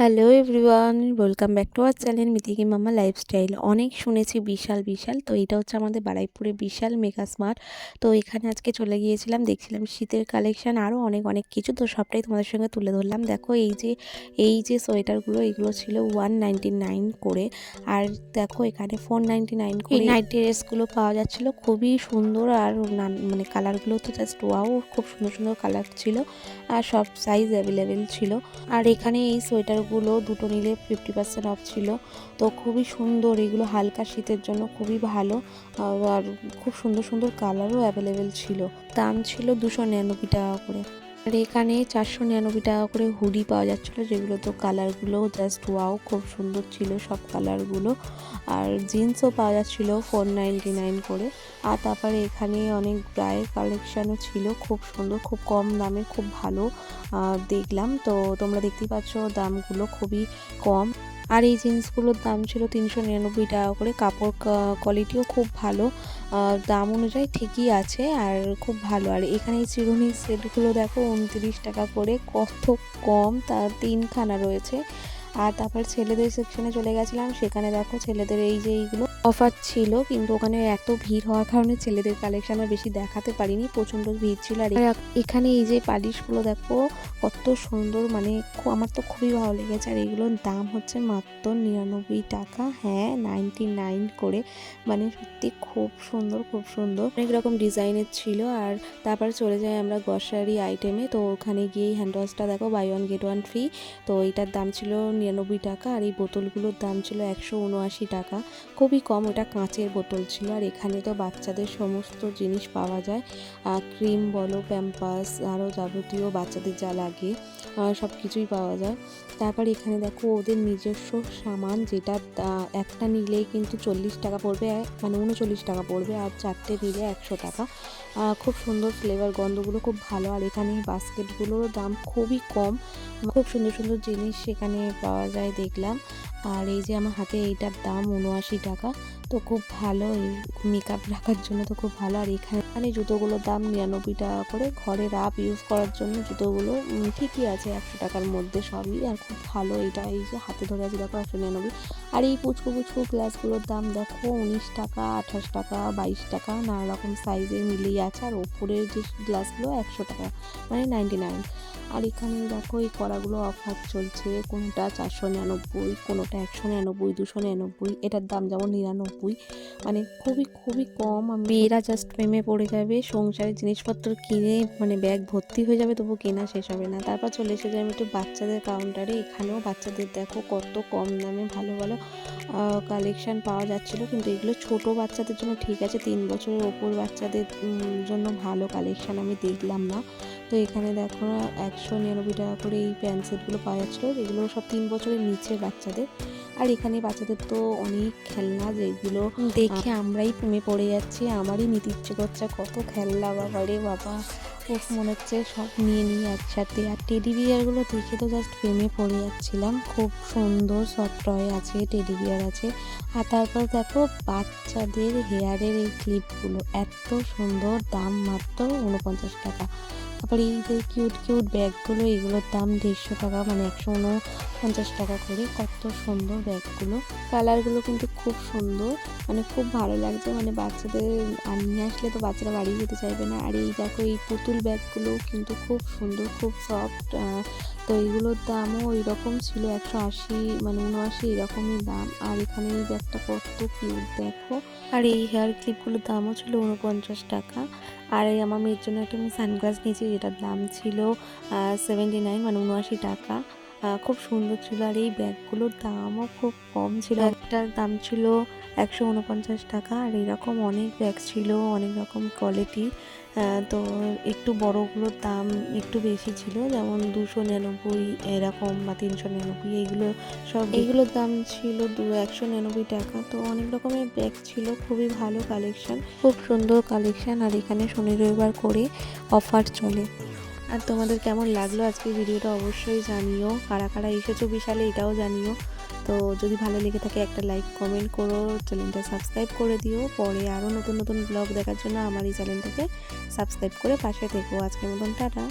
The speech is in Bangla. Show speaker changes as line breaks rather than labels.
Hello everyone welcome back to our channel মিতিকি মামা লাইফস্টাইল অনেক শুনেছি বিশাল বিশাল। তো এটা হচ্ছে আমাদের বারাইপুরে বিশাল মেগা স্মার্ট তো এখানে আজকে চলে গিয়েছিলাম, দেখছিলাম শীতের কালেকশান আরও অনেক অনেক কিছু। তো সবটাই তোমাদের সঙ্গে তুলে ধরলাম। দেখো এই যে এই যে সোয়েটারগুলো, এগুলো ছিল ওয়ান নাইন করে। আর দেখো এখানে ফোর নাইনটি নাইন করে পাওয়া যাচ্ছিল। খুবই সুন্দর আর মানে কালারগুলো তো জাস্ট ওয়াও খুব সুন্দর সুন্দর কালার ছিল। আর সব সাইজ অ্যাভেলেবেল ছিল। আর এখানে এই সোয়েটারগুলো দুটো নিলে ফিফটি পার্সেন্ট অফ ছিল। তো খুবই সুন্দর, এগুলো হালকা শীতের জন্য খুবই ভালো। আর খুব সুন্দর সুন্দর কালারও অ্যাভেলেবেল ছিল। দাম ছিল দুশো নিরানব্বই টাকা করে। আর এখানে চারশো নিরানব্বই টাকা করে হুডি পাওয়া যাচ্ছিল, যেগুলো তো কালারগুলো জাস্ট ওয়াও খুব সুন্দর ছিল সব কালারগুলো আর জিন্সও পাওয়া যাচ্ছিল ফোর নাইনটি নাইন করে। আর তারপরে এখানে অনেক ব্রায়ের কালেকশানও ছিল, খুব সুন্দর, খুব কম দামে, খুব ভালো দেখলাম। তো তোমরা দেখতেই পাচ্ছ দামগুলো খুবই কম। আর এই জিন্সগুলোর দাম ছিল তিনশো নিরানব্বই টাকা করে। কাপড় কোয়ালিটিও খুব ভালো। দাম অনুযায়ী ঠিকই আছে আর খুব ভালো। আর এখানে এই চিরুনির সেটগুলো দেখো, উনত্রিশ টাকা করে। কত কম, তার তিনখানা রয়েছে। আর তারপর ছেলেদের সেকশনে চলে গেছিলাম। সেখানে দেখো ছেলেদের এই যে এইগুলো অফার ছিল, কিন্তু ওখানে এত ভিড় হওয়ার কারণে ছেলেদের কালেকশন বেশি দেখাতে পারিনি। প্রচণ্ড ভিড় ছিল। আর এখানে এই যে পালিশগুলো দেখো, কত সুন্দর। মানে আমার তো খুবই ভালো লেগেছে। আর এগুলোর দাম হচ্ছে মাত্র নিরানব্বই টাকা। হ্যাঁ নাইনটি নাইন করে। মানে সত্যি খুব সুন্দর খুব সুন্দর। অনেক রকম ডিজাইনের ছিল। আর তারপর চলে যাই আমরা গ্রসারি আইটেমে তো ওখানে গিয়ে হ্যান্ড ওয়াশটা দেখো buy one get one free তো এটার দাম ছিল নিরানব্বই টাকা আর এই বোতলগুলোর দাম ছিল একশো উনআশি টাকা। খুবই কম, ওটা কাঁচের বোতল ছিল আর এখানে তো বাচ্চাদের সমস্ত জিনিস পাওয়া যায়। ক্রিম বলো, প্যাম্পাস, আরও যাবতীয় বাচ্চাদের যা লাগে। সব কিছুই পাওয়া যায়। তারপর এখানে দেখো ওদের নিজস্ব সামান যেটা একটা নিলেই কিন্তু চল্লিশ টাকা পড়বে মানে উনচল্লিশ টাকা পড়বে আর চারটে নিলে একশো টাকা। খুব সুন্দর ফ্লেভার গন্ধগুলো খুব ভালো। আর এখানে বাস্কেটগুলোর দাম খুবই কম। খুব সুন্দর সুন্দর জিনিস সেখানে পাওয়া যায় দেখলাম। আর এই যে আমার হাতে এইটার দাম উনআশি টাকা। তো খুব ভালো মেকআপ রাখার জন্য তো খুব ভালো। আর এখানে জুতোগুলোর দাম নিরানব্বই টাকা করে। ঘরে রাপ ইউজ করার জন্য জুতোগুলো ঠিকই আছে একশো টাকার মধ্যে সবই। আর খুব ভালো এটা, এই যে হাতে ধরে আছে দেখো একশো নিরানব্বই। আর এই পুচকু পুচকু গ্লাসগুলোর দাম দেখো, উনিশ টাকা, আঠাশ টাকা, বাইশ টাকা, নানা রকম সাইজের মিলিয়ে আছে। আর ওপরের যে গ্লাসগুলো, একশো টাকা মানে নাইনটি নাইন আর এখানে দেখো, এই কড়াগুলো অফার চলছে, কোনোটা চারশো নিরানব্বই, কোনোটা একশো নিরানব্বই, দুশো নিরানব্বই, এটার দাম যেমন নিরানব্বই। মানে খুবই খুবই কম মেয়েরা জাস্ট প্রেমে পড়ে যাবে সংসারের জিনিসপত্র কিনে মানে ব্যাগ ভর্তি হয়ে যাবে তবু কেনা শেষ হবে না। তারপর চলে এসে আমি একটু বাচ্চাদের কাউন্টারে এখানেও বাচ্চাদের দেখো কত কম দামে, ভালো ভালো কালেকশন পাওয়া যাচ্ছিল কিন্তু এগুলো ছোট বাচ্চাদের জন্য ঠিক আছে তিন বছরের ওপর বাচ্চাদের জন্য ভালো কালেকশন আমি দেখলাম না। তো এখানে দেখো একশো নিরানব্বই টাকা করে এই প্যান্ট সেটগুলো পাওয়া যাচ্ছিল এগুলো সব তিন বছরের নিচে বাচ্চাদের। আর এখানে বাচ্চাদের তো অনেক খেলনা যেগুলো দেখে আমরাই প্রেমে পড়ে যাচ্ছি আমারই নিতে ইচ্ছে করছে কত খেলনা বাবা রে বাবা। ওফ মনে হচ্ছে সব নিয়ে নিয়ে একসাথে। আর টেডি বিয়ারগুলো দেখে তো জাস্ট প্রেমে পড়ে যাচ্ছিলাম। খুব সুন্দর সফট টয় আছে টেডি বিয়ার আছে। আর তারপর দেখো বাচ্চাদের হেয়ারের এই ক্লিপগুলো এত সুন্দর, দাম মাত্র উনপঞ্চাশ টাকা। তারপরে এই যে কিউট কিউট ব্যাগগুলো, এগুলোর দাম দেড়শো টাকা মানে একশো উনপঞ্চাশ টাকা করে। কত সুন্দর ব্যাগগুলো। কালারগুলো কিন্তু খুব সুন্দর মানে খুব ভালো লাগছে। মানে বাচ্চাদের নিয়ে আসলে তো বাচ্চারা বাড়ি যেতে চাইবে না। আর এই দেখো, এই পুতুল ব্যাগগুলো কিন্তু খুব সুন্দর, খুব সফট তো এইগুলোর দামও ওই রকম ছিল, একশো আশি মানে উনআশি, এরকমই দাম। আর এখানে এই ব্যাগটা কত কিউট দেখো। আর এই হেয়ার ক্লিপগুলোর দামও ছিল উনপঞ্চাশ টাকা। আর এই আমার মেয়ের জন্য একটা আমি সানগ্লাস নিয়েছি, যেটার দাম ছিল সেভেন্টি নাইন মানে উনআশি টাকা। খুব সুন্দর ছিল। আর এই ব্যাগগুলোর দামও খুব কম ছিল। একটার দাম ছিল একশো উনপঞ্চাশ টাকা আর এরকম অনেক ব্যাগ ছিল অনেক রকম কোয়ালিটির তো একটু বড়গুলোর দাম একটু বেশি ছিল যেমন দুশো নিরানব্বই এরকম বা তিনশো নিরানব্বই এইগুলো সব এইগুলোর দাম ছিল দু একশো নিরানব্বই টাকা। তো অনেক রকমের ব্যাগ ছিল খুবই ভালো কালেকশন খুব সুন্দর কালেকশন আর এখানে শনি রবিবার করে অফার চলে। আর তোমাদের কেমন লাগল আজকে ভিডিওটা অবশ্যই জানিও। কারা কারা এসেছ বিশালে এটাও জানিও। তো যদি ভালো লেগে থাকে একটা লাইক কমেন্ট করো চ্যানেলটা সাবস্ক্রাইব করে দিও। পরে আরও নতুন নতুন ব্লগ দেখার জন্য আমার এই চ্যানেলটাকে সাবস্ক্রাইব করে পাশে থেকো। আজকের মতন টাটা।